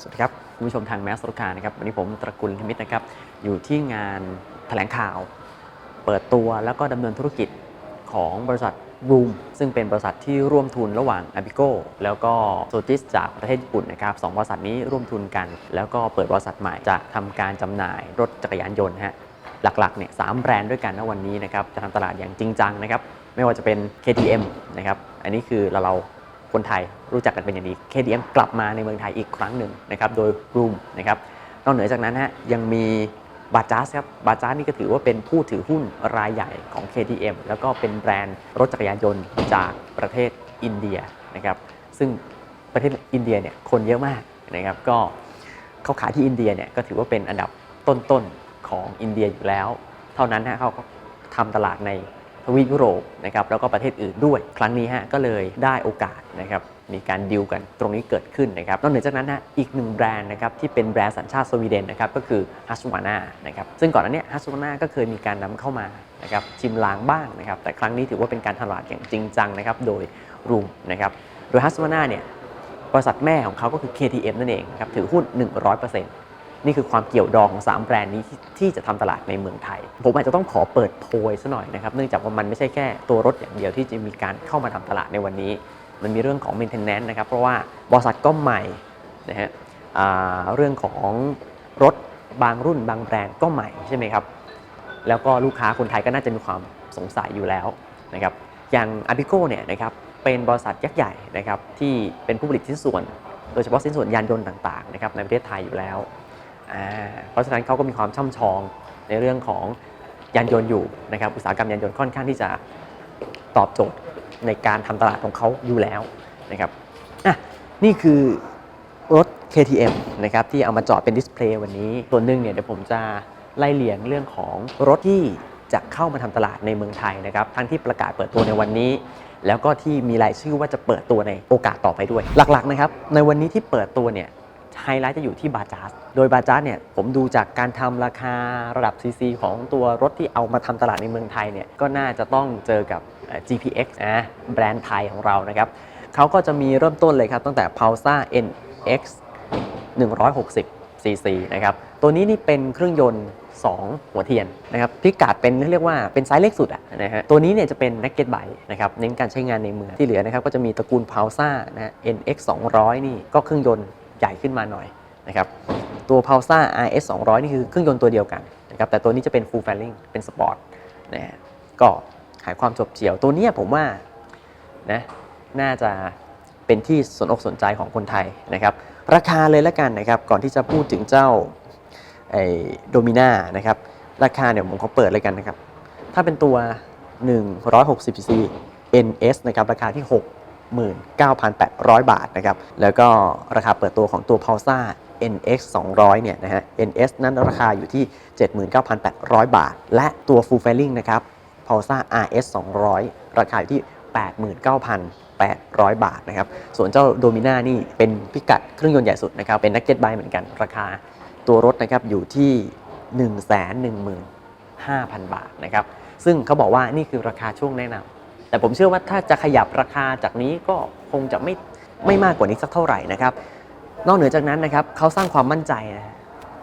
สวัสดีครับคุณผู้ชมทางแมสโรคานะครับวันนี้ผมตระกุลธมิตรนะครับ อยู่ที่งานแถลงข่าว เปิดตัวแล้วก็ดำเนินธุรกิจของบริษัทรูมซึ่งเป็นบริษัทที่ร่วมทุนระหว่าง a b i g o แล้วก็โซจิสจากประเทศญี่ปุ่นนะครับสองบริษัทนี้ร่วมทุนกัน แล้วก็เปิดบริษัทใหม่จะทำการจำหน่ายรถจักรยานยนต์ฮะหลักๆเนี่ยสามแบรนด์ด้วยกันนะวันนี้นะครับจะทำตลาดอย่างจริงจังนะครับไม่ว่าจะเป็น KTM นะครับอันนี้คือเราเรา คนไทยรู้จักกันเป็นอย่างดี KDM กลับมาในเมืองไทยอีกครั้งหนึ่งนะครับโดยรูมนะครับนอกเหนือจากนั้นฮะยังมีบาจาสครับบาจาสนี่ก็ถือว่าเป็นผู้ถือหุ้นรายใหญ่ของ KTM แล้วก็เป็นแบรนด์รถจักรยานยนต์จากประเทศอินเดียนะครับซึ่งประเทศอินเดียเนี่ยคนเยอะมากนะครับก็เขาขายที่อินเดียเนี่ยก็ถือว่าเป็นอันดับต้นๆของอินเดียอยู่แล้ว เท่านั้นฮะเขาก็ทำตลาดใน ทวีปยุโรปนะครับแล้วก็ประเทศอื่นด้วย ครั้งนี้ฮะก็เลยได้โอกาสนะครับมีการดิวกันตรงนี้เกิดขึ้นนะครับนอกเหนือจากนั้นฮะอีกหนึ่งแบรนด์นะครับที่เป็นแบรนด์สัญชาติสวีเดนนะครับก็คือฮัสวาน่านะครับซึ่งก่อนหน้านี้ฮัสวาน่าก็เคยมีการนำเข้ามานะครับชิมลางบ้างนะครับแต่ครั้งนี้ถือว่าเป็นการตลาดอย่างจริงจังนะครับโดยรูมนะครับโดยฮัสวาน่าเนี่ยบริษัทแม่ของเขาก็คือ KTM นั่นเองครับถือหุ้น 100%น นี่คือความเกี่ยวดองของ 3 แบรนด์นี้ที่จะทำตลาดในเมืองไทย ผมอาจจะต้องขอเปิดโพยซะหน่อยนะครับ เนื่องจากว่ามันไม่ใช่แค่ตัวรถอย่างเดียวที่จะมีการเข้ามาทำตลาดในวันนี้ มันมีเรื่องของ maintenance นะครับ เพราะว่าบริษัทก็ใหม่นะฮะเรื่องของรถบางรุ่นบางแบรนด์ก็ใหม่ใช่ไหมครับ แล้วก็ลูกค้าคนไทยก็น่าจะมีความสงสัยอยู่แล้วนะครับ อย่าง a b i g o เนี่ยนะครับเป็นบริษัทยักษ์ใหญ่นะครับที่เป็นผู้ผลิตชิ้นส่วน โดยเฉพาะชิ้นส่วนยานยนต์ต่างๆนะครับในประเทศไทยอยู่แล้ว เพราะฉะนั้นเขาก็มีความช่ำชองในเรื่องของยานยนต์อยู่นะครับอุตสาหกรรมยานยนต์ค่อนข้างที่จะตอบโจทย์ในการทำตลาดของเขาอยู่แล้วนะครับนี่คือรถ KTM นะครับที่เอามาจอดเป็นดิสเพลย์วันนี้ส่วนหนึ่งเนี่ยเดี๋ยวผมจะไล่เลียงเรื่องของรถที่จะเข้ามาทำตลาดในเมืองไทยนะครับทั้งที่ประกาศเปิดตัวในวันนี้ แล้วก็ที่มีรายชื่อว่าจะเปิดตัวในโอกาสต่อไปด้วย หลักๆนะครับในวันนี้ที่เปิดตัวเนี่ย ไฮไลท์จะอยู่ที่บาจาสโดยบาจาสเนี่ยผมดูจากการทำราคาระดับ CC ของตัวรถที่เอามาทำตลาดในเมืองไทยเนี่ยก็น่าจะต้องเจอกับเอ่อ GPX นะแบรนด์ไทยของเรานะครับเขาก็จะมีเริ่มต้นเลยครับ ตั้งแต่ p a u s a NX 160 cc นะครับตัวนี้นี่เป็นเครื่องยนต์ 2 หัวเทียนนะครับพิกัดเป็นเรียกว่าเป็นไซส์เล็กสุดอะนะฮะตัวนี้เนี่ยจะเป็น naked bike นะครับเน้นการใช้งานในเมืองที่เหลือนะครับก็จะมีตระกูล p a u s a นะฮะ NX 200 นี่ก็เครื่องยนต์ ใหญ่ขึ้นมาหน่อยนะครับตัว p a u s a RS 200 นี่คือเครื่องยนต์ตัวเดียวกันนะครับแต่ตัวนี้จะเป็น full fairing เป็นสปอร์ตนะฮะก็หายความจบเจียวตัวนี้ผมว่านะน่าจะเป็นที่สนอกสนใจของคนไทยนะครับ ราคาเลยละกันนะครับ ก่อนที่จะพูดถึงเจ้าไอ้โดมิน่านะครับ ราคาเนี่ยผมขอเปิดเลยกันนะครับ ถ้าเป็นตัว 160 cc NS นะครับ ราคาที่ 69,800 บาทนะครับ แล้วก็ราคาเปิดตัวของตัว p a u s a NX 200 เนี่ยนะฮะ NS นั้นราคาอยู่ที่ 79,800 บาท และตัว Full Fairing นะครับ p a u s a RS 200 ราคาอยู่ที่ 89,800 บาทนะครับ ส่วนเจ้าโดมิน่านี่เป็นพิกัดเครื่องยนต์ใหญ่สุดนะครับ เป็นนักเก็ตไบเหมือนกัน ราคาตัวรถนะครับอยู่ที่ 115,000 บาทนะครับ ซึ่งเขาบอกว่านี่คือราคาช่วงแนะนำ แต่ผมเชื่อว่าถ้าจะขยับราคาจากนี้ก็คงจะไม่ไม่มากกว่านี้สักเท่าไหร่นะครับ นอกเหนือจากนั้นนะครับเขาสร้างความมั่นใจนะ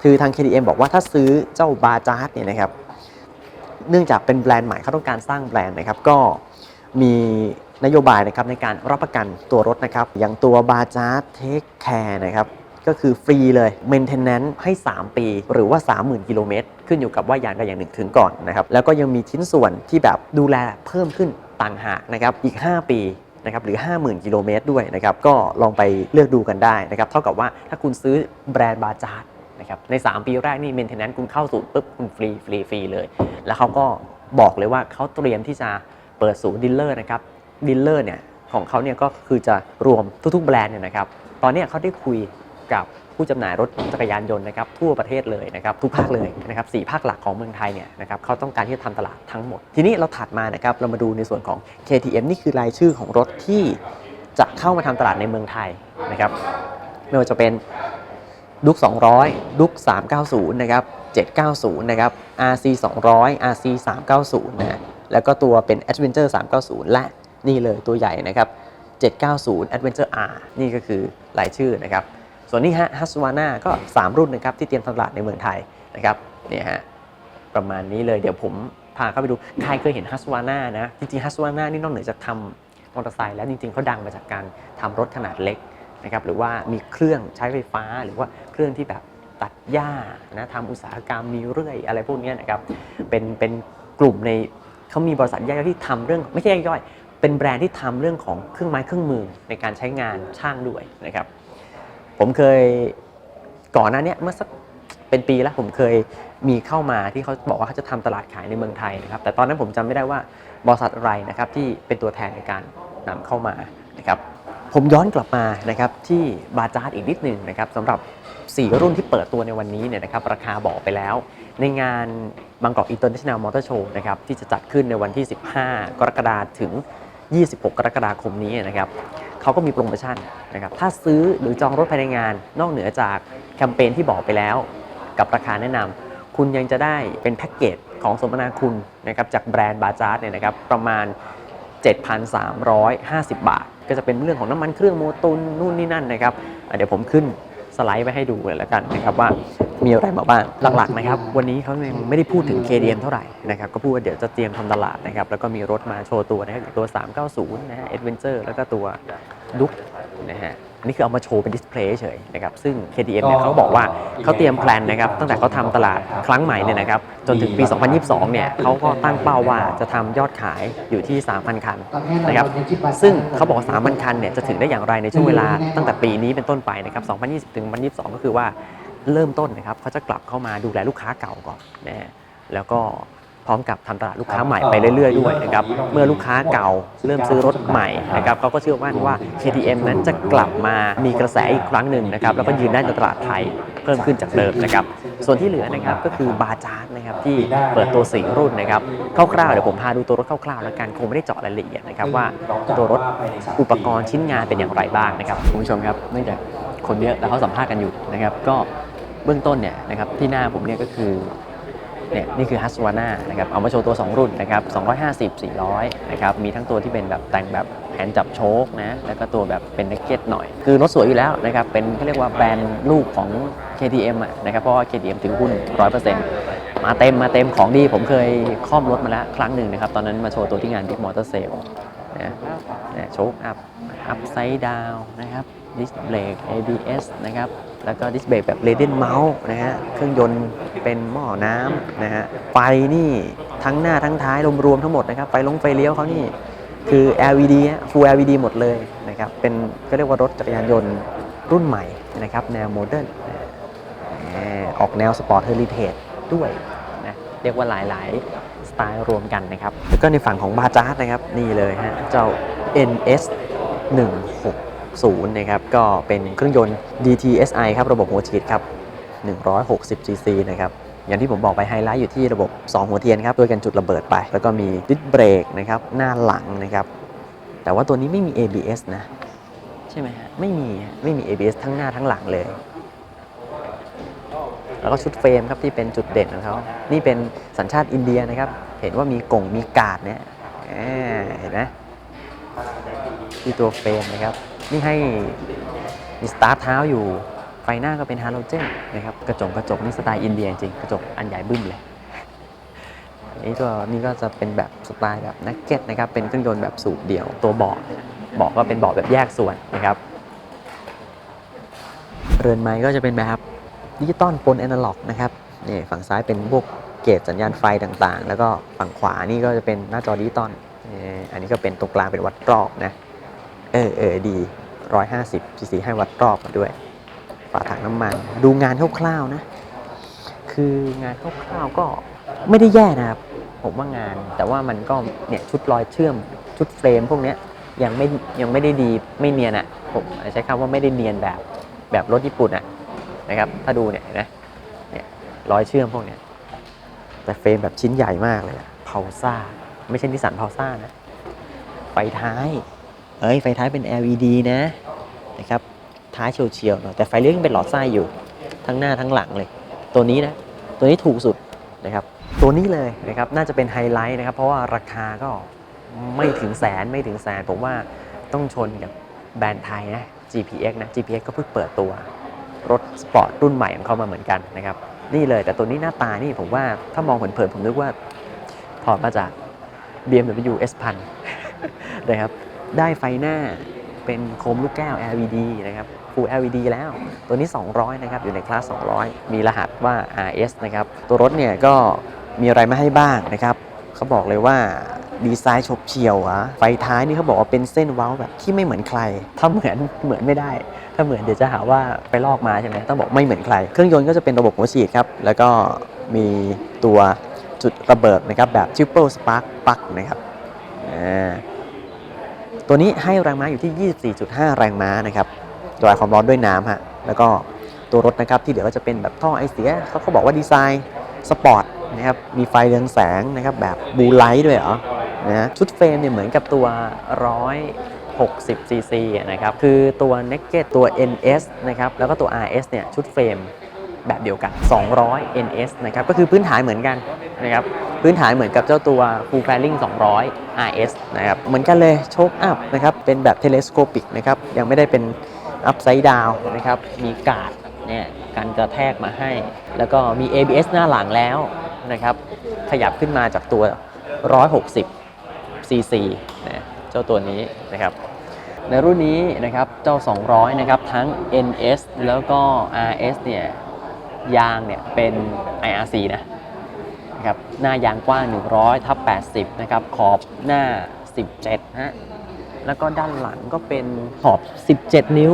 คือทาง KTM บอกว่าถ้าซื้อเจ้าบาจาร์ดเนี่ยนะครับ เนื่องจากเป็นแบรนด์ใหม่เขาต้องการสร้างแบรนด์นะครับ ก็มีนโยบายนะครับในการรับประกันตัวรถนะครับ อย่างตัวบาจาร์ดเทคแคร์นะครับก็คือฟรีเลย Maintenance ให้ 3 ปี หรือว่า 30,000 กิโลเมตร ขึ้นอยู่กับว่ายางใดอย่างหนึ่งถึงก่อนนะครับ แล้วก็ยังมีชิ้นส่วนที่แบบดูแลเพิ่มขึ้น ต่างหากนะครับอีก 5 ปีนะครับหรือ 50,000 กิโลเมตรด้วยนะครับก็ลองไปเลือกดูกันได้นะครับเท่ากับว่าถ้าคุณซื้อแบรนด์บาจาร์ดนะครับใน 3 ปีแรกนี่ Maintenance คุณเข้าศูนย์ปุ๊บคุณฟรีฟรีฟรีเลย แล้วเขาก็บอกเลยว่าเขาเตรียมที่จะเปิดศูนย์ดีลเลอร์นะครับดีลเลอร์เนี่ยของเขาเนี่ยก็คือจะรวมทุกๆแบรนด์เนี่ยนะครับตอนนี้เขาได้คุยกับ ผู้จำหน่ายรถจักรยานยนต์นะครับทั่วประเทศเลยนะครับทุกภาคเลยนะครับสี่ภาคหลักของเมืองไทยเนี่ยนะครับเขาต้องการที่จะทำตลาดทั้งหมด ทีนี้เราถัดมานะครับเรามาดูในส่วนของ KTM นี่คือรายชื่อของรถที่จะเข้ามาทำตลาดในเมืองไทยนะครับไม่ว่าจะเป็นดุก200 ดุก390 นะครับ 790 นะครับ RC 200 RC 390 นะแล้วก็ตัวเป็น Adventure 390 และนี่เลยตัวใหญ่นะครับ 790 Adventure R นี่ก็คือรายชื่อนะครับ ส่วนนี้ฮะฮัสวาน่าก็ 3 รุ่นนะครับที่เตรียมตลาดในเมืองไทยนะครับเนี่ยฮะประมาณนี้เลยเดี๋ยวผมพาเข้าไปดู ใครเคยเห็นฮัสวาน่านะ จริงๆฮัสวาน่านี่นอกเหนือจากทำมอเตอร์ไซค์แล้วจริงๆเขาดังมาจากการทำรถขนาดเล็กนะครับหรือว่ามีเครื่องใช้ไฟฟ้าหรือว่าเครื่องที่แบบตัดหญ้านะทำอุตสาหกรรมมีเรื่อยอะไรพวกนี้นะครับเป็นเป็นกลุ่มในเขามีบริษัทย่อยที่ทำเรื่องไม่ใช่ย่อย เป็นแบรนด์ที่ทำเรื่องของเครื่องไม้เครื่องมือในการใช้งานช่างด้วยนะครับ ผมเคยก่อนหน้านี้เมื่อสักเป็นปีแล้วผมเคยมีเข้ามาที่เขาบอกว่าเขาจะทำตลาดขายในเมืองไทยนะครับ แต่ตอนนั้นผมจำไม่ได้ว่าบริษัทอะไรนะครับที่เป็นตัวแทนในการนำเข้ามานะครับ ผมย้อนกลับมานะครับที่บาจาร์ดอีกนิดหนึ่งนะครับสำหรับ 4 รุ่นที่เปิดตัวในวันนี้เนี่ยนะครับราคาบอกไปแล้ว ในงานบางกอกอินเตอร์เนชั่นแนลมอเตอร์โชว์นะครับที่จะจัดขึ้นในวันที่ 15 กรกฎาคมถึง 26 กรกฎาคมนี้นะครับ เขาก็มีโปรโมชั่นนะครับถ้าซื้อหรือจองรถภายในงาน นอกเหนือจากแคมเปญที่บอกไปแล้ว กับราคาแนะนำคุณยังจะได้เป็นแพ็กเกจของสมนาคุณนะครับจากแบรนด์บาจาร์ดเนี่ยนะครับประมาณ 7,350 บาท ก็จะเป็นเรื่องของน้ำมันเครื่องโมตุนนู่นนี่นั่นนะครับเดี๋ยวผมขึ้นสไลด์ไว้ให้ดูเลยแล้วกันนะครับว่ามีอะไรมาบ้างหลักๆนะครับ วันนี้เขายังไม่ได้พูดถึง KDM เท่าไหร่นะครับก็พูดว่าเดี๋ยวจะเตรียมทำตลาดนะครับแล้วก็มีรถมาโชว์ตัวนะครับอย่างตัว 390 นะฮะ Adventure แล้วก็ตัว ดุ๊กนะฮะอันนี่คือเอามาโชว์เป็นดิสเพลย์เฉยนะครับซึ่ง KDM เนี่ยเขาบอกว่าเขาเตรียมแพลนนะครับตั้งแต่เขาทำตลาดครั้งใหม่เนี่ยนะครับจนถึงปี 2022 เนี่ยเขาก็ตั้งเป้าว่าจะทำยอดขายอยู่ที่ 3,000 คันนะครับซึ่งเขาบอกว่า 3,000 คันเนี่ยจะถึงได้อย่างไรในช่วงเวลาตั้งแต่ปีนี้เป็นต้นไปนะครับ 2020 ถึง 2022 ก็คือว่าเริ่มต้นนะครับเขาจะกลับเข้ามาดูแลลูกค้าเก่าก่อนนะฮะแล้วก็ พร้อมกับทำตลาดลูกค้าใหม่ไปเรื่อยๆด้วยนะครับเมื่อลูกค้าเก่าเริ่มซื้อรถใหม่นะครับเขาก็เชื่อว่าว่า KTM นั้นจะกลับมามีกระแสอีกครั้งหนึ่งนะครับแล้วก็ยืนได้ในตลาดไทยเพิ่มขึ้นจากเดิมนะครับส่วนที่เหลือนะครับก็คือบาจาร์ดนะครับที่เปิดตัวสีรุ่นนะครับคร่าวๆเดี๋ยวผมพาดูตัวรถคร่าวๆแล้วกันคงไม่ได้เจาะรายละเอียดนะครับว่าตัวรถอุปกรณ์ชิ้นงานเป็นอย่างไรบ้างนะครับคุณผู้ชมครับเนื่องจากคนเยอะแล้วเขาสัมภาษณ์กันอยู่นะครับก็เบื้องต้นเนี่ยนะครับที่หน้าผมเนี่ยก็คือ เนี่ยนี่คือฮัสวาน่านะครับเอามาโชว์ตัว 2 รุ่นนะครับ250 400นะครับมีทั้งตัวที่เป็นแบบแต่งแบบแผนจับโชคนะแล้วก็ตัวแบบเป็นเนกเก็ตหน่อย คือรถสวยอยู่แล้วนะครับเป็นเขาเรียกว่าแบรนด์ลูกของ KTM อะนะครับเพราะว่า KTM ถือหุ้น 100%มาเต็มมาเต็มของดีผมเคยคล่อมรถมาแล้วครั้งหนึ่งนะครับ ตอนนั้นมาโชว์ตัวที่งาน Big Motor Sale นะนะโชคอัพอัพไซด์ดาวนะครับ ดิสเบรก ABS นะครับ แล้วก็ดิสเบรกแบบเรเดนเมาส์นะฮะ เครื่องยนต์เป็นหม้อน้ำนะฮะ ไฟนี่ทั้งหน้าทั้งท้ายรวมๆทั้งหมดนะครับ ไฟลงไฟเลี้ยวเขานี่คือ LED ฮะ Full LED หมดเลยนะครับ เป็นก็เรียกว่ารถจักรยานยนต์รุ่นใหม่นะครับ แนวโมเดิร์นออกแนวสปอร์ตเฮอริเทจด้วยนะเรียกว่าหลายๆ สไตล์รวมกันนะครับ แล้วก็ในฝั่งของบาจาร์ดนะครับ นี่เลยฮะ เจ้า NS 160 นะครับ ก็เป็นเครื่องยนต์ DTSI ครับ ระบบหัวฉีดครับ 160 cc นะครับ อย่างที่ผมบอกไปไฮไลท์อยู่ที่ระบบ 2 หัวเทียนครับด้วยกันจุดระเบิดไป แล้วก็มีดิสเบรกนะครับ หน้าหลังนะครับ แต่ว่าตัวนี้ไม่มี ABS นะ ใช่ไหมฮะ ไม่มีฮะไม่มี ABS ทั้งหน้าทั้งหลังเลย แล้วก็ชุดเฟรมครับที่เป็นจุดเด่นของเขานี่เป็นสัญชาติอินเดียนะครับ เห็นว่ามีกงมีกาดเนี่ยอ่าเห็นไหมที่ตัวเฟรมนะครับ นี่ให้มีสตาร์ทเท้าอยู่ ไฟหน้าก็เป็นฮาโลเจนนะครับ กระจกกระจกนี่สไตล์อินเดียจริง กระจกอันใหญ่บึ้มเลย อันนี้ก็นี่ก็จะเป็นแบบสไตล์แบบนักเก็ตนะครับ เป็นเครื่องยนต์แบบสูบเดี่ยว ตัวเบาะเบาะก็เป็นเบาะแบบแยกส่วนนะครับเรือนไม้ก็จะเป็นแบบดิจิตอลปนแอนะล็อกนะครับนี่ฝั่งซ้ายเป็นพวกเกจสัญญาณไฟต่างๆ แล้วก็ฝั่งขวานี่ก็จะเป็นหน้าจอดิจิตอลนี่อันนี้ก็เป็นตรงกลางเป็นวัดรอบนะ เออเออดี 150 cc ให้วัดรอบมาด้วย ฝาถังน้ำมัน ดูงานคร่าวๆนะ คืองานคร่าวๆก็ไม่ได้แย่นะครับ ผมว่างาน แต่ว่ามันก็เนี่ยชุดรอยเชื่อม ชุดเฟรมพวกเนี้ยยังไม่ยังไม่ได้ดีไม่เนียนอะ่ะ ผมใช้คำว่าไม่ได้เนียนแบบแบบรถญี่ปุ่นอะ่ะนะครับ ถ้าดูเนี่ยนไหมเนี่ยรอยเชื่อมพวกเนี้ยแต่เฟรมแบบชิ้นใหญ่มากเลยเพาซ่า ไม่ใช่นิสสันเพาซ่านะ ไฟท้าย เอ้ยไฟท้ายเป็น LED นะนะครับท้ายเฉียวๆหน่อยแต่ไฟเลี้ยวยังเป็นหลอดไส้อยู่ทั้งหน้าทั้งหลังเลย ตัวนี้นะตัวนี้ถูกสุดนะครับตัวนี้เลยนะครับน่าจะเป็นไฮไลท์นะครับเพราะว่าราคาก็ไม่ถึงแสนไม่ถึงแสนผมว่าต้องชนกับแบรนด์ไทยนะ GPX นะ GPX ก็เพิ่งเปิดตัว รถสปอร์ตรุ่นใหม่ของเขามาเหมือนกันนะครับนี่เลยแต่ตัวนี้หน้าตานี่ผมว่าถ้ามองเผินๆผมนึกว่าถอดมาจาก BMW S 1000 นะครับ ได้ไฟหน้าเป็นโคมลูกแก้ว LED นะครับ Full LED แล้ว ตัวนี้ 200 นะครับ อยู่ในคลาส 200 มีรหัสว่า RS นะครับ ตัวรถเนี่ยก็มีอะไรมาให้บ้างนะครับเขาบอกเลยว่าดีไซน์ฉบเฉียวอะไฟท้ายนี่เขาบอกว่าเป็นเส้นเว้าแบบที่ไม่เหมือนใคร ถ้าเหมือนเหมือนไม่ได้ ถ้าเหมือนเดี๋ยวจะหาว่าไปลอกมาใช่ไหมต้องบอกไม่เหมือนใคร เครื่องยนต์ก็จะเป็นระบบหัวฉีดครับ แล้วก็มีตัวจุดระเบิดนะครับแบบ Triple Spark Plug นะครับอ่า ตัวนี้ให้แรงม้าอยู่ที่ 24.5 แรงม้านะครับระบายความร้อนด้วยน้ำฮะ แล้วก็ตัวรถนะครับที่เหลือก็จะเป็นแบบท่อไอเสียเขาก็บอกว่าดีไซน์สปอร์ตนะครับ มีไฟเรืองแสงนะครับแบบบูไลท์ด้วยเหรอ นะชุดเฟรมเนี่ยเหมือนกับตัว160 cc นะครับ คือตัว Naked ตัว NS นะครับ แล้วก็ตัว RS เนี่ย ชุดเฟรม แบบเดียวกัน 200 NS นะครับก็คือพื้นฐานเหมือนกันนะครับพื้นฐานเหมือนกับเจ้าตัว Full Fairing 200 RS นะครับเหมือนกันเลยโชคอัพนะครับเป็นแบบ Telescopic นะครับยังไม่ได้เป็น Upside Down นะครับมีกาดเนี่ยการกระแทกมาให้ แล้วก็มี ABS หน้าหลังแล้วนะครับขยับขึ้นมาจากตัว 160 cc นะเจ้าตัวนี้นะครับในรุ่นนี้นะครับเจ้า 200 นะครับทั้ง NS แล้วก็ RS เนี่ย ยางเนี่ยเป็น IRC นะนะครับหน้ายางกว้าง 100ทับ80 นะครับ ขอบหน้า 17ฮะแล้วก็ด้านหลังก็เป็นขอบ 17 นิ้ว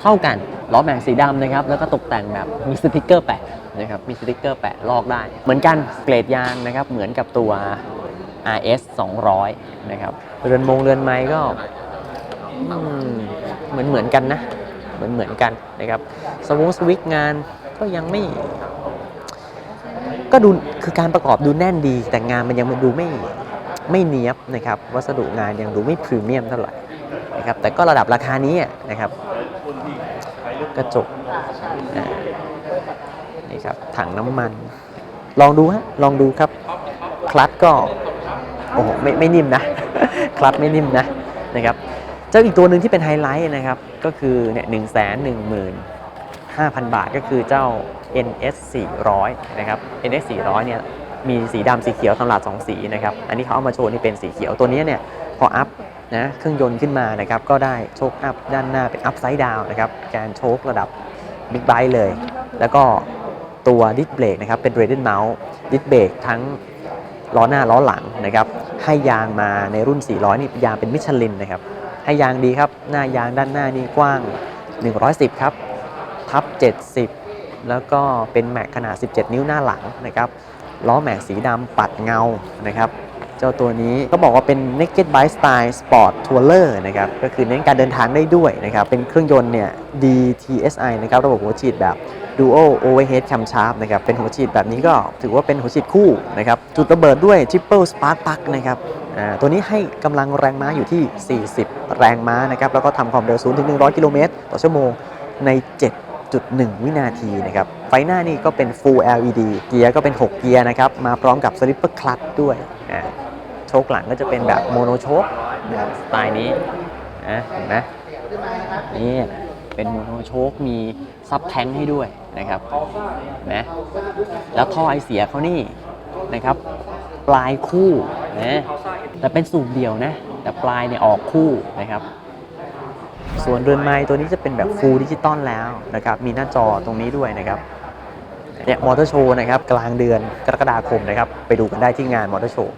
เท่ากันล้อแม็กสีดำนะครับ แล้วก็ตกแต่งแบบมีสติกเกอร์แปะนะครับมีสติกเกอร์แปะลอกได้ เหมือนกันเกรดยางนะครับ เหมือนกับตัว RS 200 นะครับ เรือนมงเรือนไม้ก็เหมือนเหมือนกันนะ เหมือนเหมือนกันนะครับสวงสวิกงาน ก็ยังไม่ ก็ดูคือการประกอบดูแน่นดี แต่งานมันยังดูไม่ไม่เนียบนะครับ วัสดุงานยังดูไม่พรีเมียมเท่าไหร่นะครับ แต่ก็ระดับราคานี้นะครับ กระจกนี่ครับถังน้ำมัน ลองดูฮะลองดูครับ คลัตก็โอ้โหไม่ไม่นิ่มนะ คลัตไม่นิ่มนะนะครับ เจ้าอีกตัวหนึ่งที่เป็นไฮไลท์นะครับ ก็คือเนี่ยหนึ่งแสนหนึ่งหมื่น ห้าพันบาทก็คือเจ้า NS 400นะครับ NS 400เนี่ยมีสีดำสีเขียวตลาดสองสีนะครับ อันนี้เขาเอามาโชว์นี่เป็นสีเขียวตัวนี้เนี่ยพออัพนะเครื่องยนต์ขึ้นมานะครับก็ได้โชคอัพด้านหน้าเป็นอัพไซด์ดาวนะครับการโชคระดับบิ๊กไบค์เลย แล้วก็ตัวดิสเบรกนะครับเป็นเรดเดนเมาส์ดิสเบรกทั้งล้อหน้าล้อหลังนะครับให้ยางมาในรุ่น 400 นี่ยางเป็นมิชลินนะครับให้ยางดีครับ หน้ายางด้านหน้านี่กว้าง 110 ครับ ทับ 70 แล้วก็เป็นแม็กขนาด 17 นิ้วหน้าหลังนะครับล้อแม็กสีดำปัดเงานะครับเจ้าตัวนี้ก็บอกว่าเป็น Naked Bike Style Sport Tourer นะครับก็คือเน้นการเดินทางได้ด้วยนะครับเป็นเครื่องยนต์เนี่ย DTSI นะครับระบบหัวฉีดแบบ Dual Overhead Camshaft นะครับเป็นหัวฉีดแบบนี้ก็ถือว่าเป็นหัวฉีดคู่นะครับจุดระเบิดด้วย Triple Spark Plug นะครับอ่าตัวนี้ให้กำลังแรงม้าอยู่ที่ 40 แรงม้านะครับแล้วก็ทำความเร็ว0ถึง100 กิโลเมตรต่อชั่วโมงใน 7.1วินาทีนะครับ ไฟหน้านี่ก็เป็น Full LED เกียร์ก็เป็น 6 เกียร์นะครับ มาพร้อมกับ Slipper Clutch ด้วยอ่าโชคหลังก็จะเป็นแบบโมโนโชคสไตล์นี้นะเห็นไหมนี่เป็นโมโนโชคมีซับแทงให้ด้วยนะครับนไหมแล้วท่อไอเสียเขานี่นะครับ ปลายคู่นะแต่เป็นสูบเดียวนะ แต่ปลายเนี่ยออกคู่นะครับ ส่วนเรือนไม้ตัวนี้จะเป็นแบบฟูลดิจิตอลแล้วนะครับ มีหน้าจอตรงนี้ด้วยนะครับเนี่ยมอเตอร์โชว์นะครับกลางเดือนกรกฎาคมนะครับ ไปดูกันได้ที่งานมอเตอร์โชว์